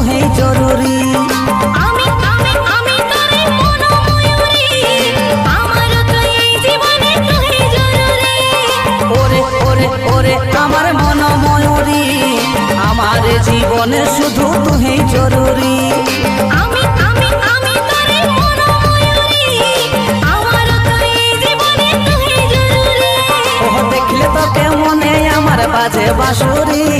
তুই জরুরি। আমার জীবনে মন ময়ূরী আমার শুধু তুই জরুরি। দেখলে তো কেমনে আমার বাজে বাঁশুরি।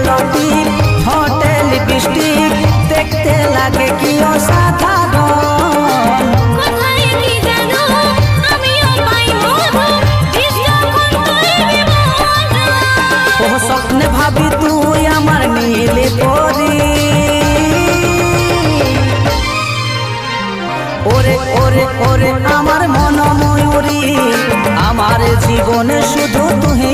কালো টিপ দেখতে লাগে কি স্বপ্নে ভাবি তুই আমার নীলে পরি ওরে ওরে ওরে আমার মন ময়ূরী আমার জীবনে শুধু তুই